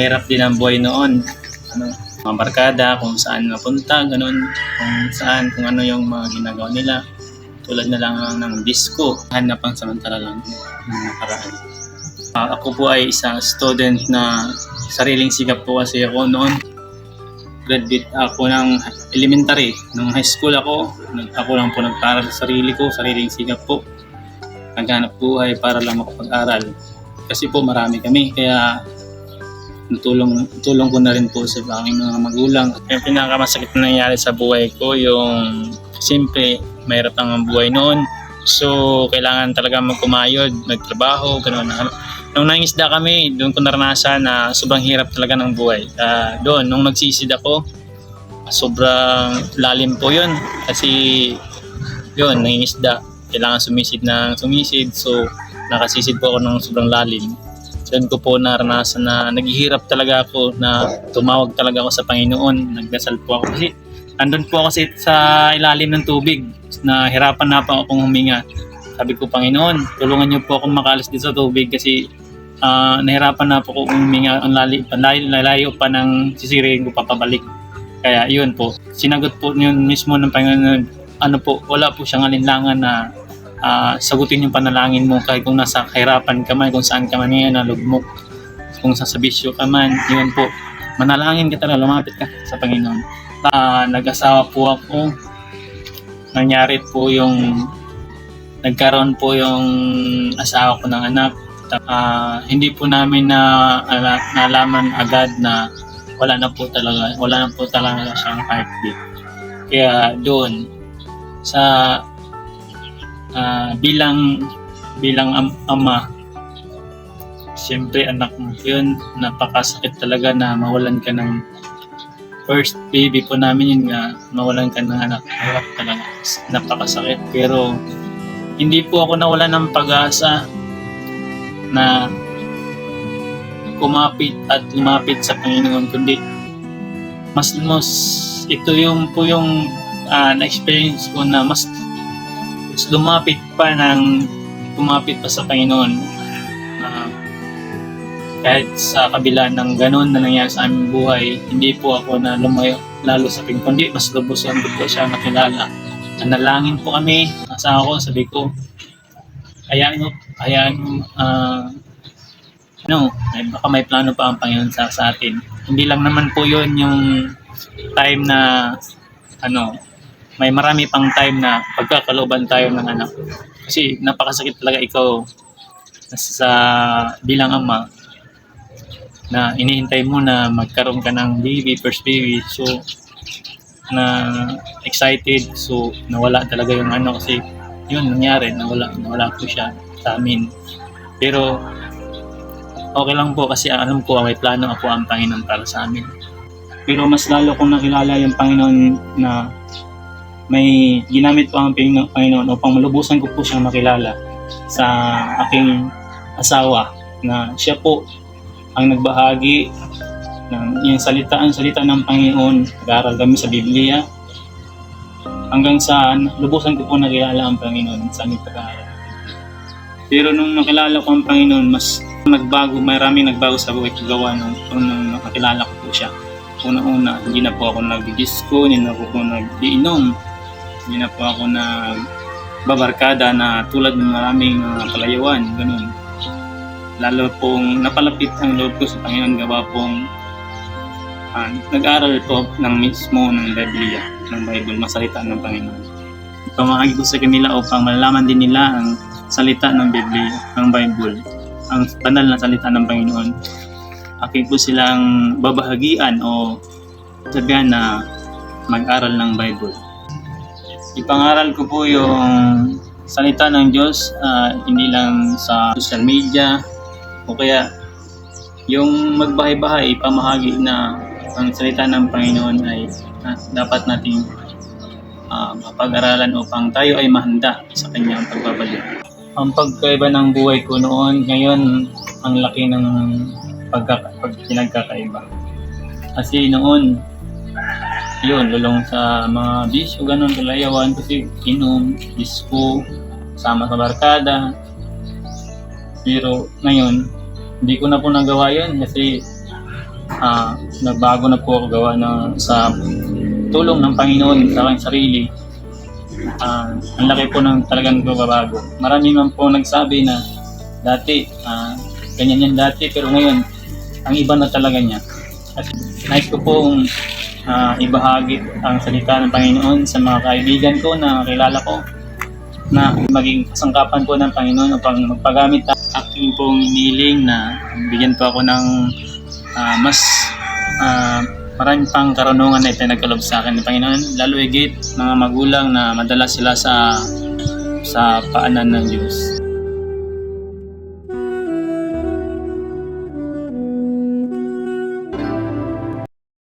mahirap din ang buhay noon. Ano, mga barkada, kung saan napunta, ganun, kung saan, kung ano yung mga ginagawa nila. Tulad na lang ng disco, hanap ang samantala lang ng nakaraan. Ah, ako po ay isang student na sariling sikap po kasi ako noon. Graduate ako ng elementary. Nung high school ako, ako lang po nagparal sa sarili ko, sariling sikap po. Naghanap buhay para lang makapag-aral. Kasi po marami kami, kaya tulong tulong ko na rin po sa aking mga magulang. Yung pinakamasakit na nangyari sa buhay ko, yung simple, mahirap lang ang buhay noon. So, kailangan talaga magkumayod, magtrabaho, gano'n. Nung nangisda kami, doon ko naranasan na sobrang hirap talaga ng buhay. Ah, doon, nung nagsisid ako, sobrang lalim po yun. Kasi, yun, nangingisda. Kailangan sumisid ng sumisid. So, nakasisid po ako ng sobrang lalim. Doon ko po naranasan na naghihirap talaga ako na tumawag talaga ako sa Panginoon. Nagdasal po ako kasi andun po ako sa- ilalim ng tubig na hirapan na pa akong huminga. Sabi ko, Panginoon, tulungan niyo po akong makalis dito sa tubig kasi ah, nahirapan na po akong huminga. Ang lalim, ang layo, lalayo pa ng sisiriin ko papabalik. Kaya yun po, sinagot po yun mismo ng Panginoon. Ano po, wala po siyang alinlangan na ah, sagutin yung panalangin mo kahit kung nasa kahirapan ka man, kung saan ka man ngayon, nalugmok, kung sa bisyo ka man, yun po. Manalangin ka talaga, lumapit ka sa Panginoon. Ah, nag-asawa po ako. Nangyari po yung nagkaroon po yung asawa ko ng anak. Ah, hindi po namin na ala- nalaman agad na wala na po talaga, wala na po talaga siyang heartbeat. Kaya doon sa ah, bilang bilang am- ama siyempre anak mo. Yun napakasakit talaga na mawalan ka ng first baby po namin yun nga mawalan ka ng anak. Hirap talaga. Napakasakit. Pero hindi po ako nawala ng pag-asa na kumapit at lumapit sa Panginoon kundi mas mas ito yung po yung ah, na-experience ko na mas lumapit pa ng kumapit pa sa Panginoon Ah, kahit sa kabila ng ganun na nangyari sa aming buhay hindi po ako na lumayo lalo sa Panginoon kundi mas lubusan ko po siya nakilala nanalangin po kami asawa ko sabi ko hayaan mo hayaan mo ah, ano, may, baka may plano pa ang Panginoon sa, sa atin. Hindi lang naman po yun yung time na ano, may marami pang time na pagkakalooban tayo ng anak. Kasi napakasakit talaga ikaw sa bilang ama na inihintay mo na magkaroon ka ng baby, first baby. So, na excited. So, nawala talaga yung ano kasi yun nangyari, nawala, nawala po siya sa amin. Pero, okay lang po kasi alam ko may plano ako ang Panginoon para sa amin. Pero mas lalo kong nakilala yung Panginoon na may ginamit po ang Pangino- Panginoon upang malubusan ko po siyang makilala sa aking asawa na siya po ang nagbahagi ng yung salita, ang salita ng Panginoon. Nag-aaral kami sa Biblia. Hanggang sa lubusan ko po nakilala ang Panginoon sa aming. Pero nung nakilala ko ang Panginoon, mas nagbago, maraming nagbago sa buhay ko gawa nung, nung nakilala ko po siya. Una-una, hindi na po ako nag-disco, hindi na po ako nag-iinom, hindi na po ako nagbabarkada na tulad ng maraming uh, kalayuan, ganun. Lalo pong napalapit ang loob ko sa Panginoon gawa pong ah, nag-aral po ng mismo ng Biblia, ng Bible, masalita ng Panginoon. Pamahagi ko sa kanila upang malalaman din nila ang salita ng Biblia, ng Bible, ang banal na salita ng Panginoon. Aking po silang babahagian o sabihan na mag-aral ng Bible. Ipangaral ko po yung salita ng Diyos, ah, hindi lang sa social media, o kaya yung magbahay-bahay, pamahagi na ang salita ng Panginoon ay ah, dapat nating ah, mapag-aralan upang tayo ay mahanda sa kanyang pagbabalik. Ang pagkaiba ng buhay ko noon, ngayon, ang laki ng pagka, pag. Kasi noon, yun, lulong sa mga bisyo, ganun, kalayawan, kasi inom, disco, sama sa barkada. Pero ngayon, hindi ko na po nagawa yun kasi ah, nagbago na po ako gawa na sa tulong ng Panginoon sa aking sarili. Ah, ang laki po ng talagang pagbabago. Marami man po nagsabi na dati, ah, ganyan yan dati, pero ngayon, ang iba na talaga niya. At nais ko pong ah, ibahagi ang salita ng Panginoon sa mga kaibigan ko na kilala ko na maging kasangkapan po ng Panginoon upang magpagamit aking pong iniling na bigyan po ako ng ah, mas ah, marami pang karunungan na ipinagkalob sa akin ng Panginoon lalo higit mga magulang na madalas sila sa sa paanan ng Diyos.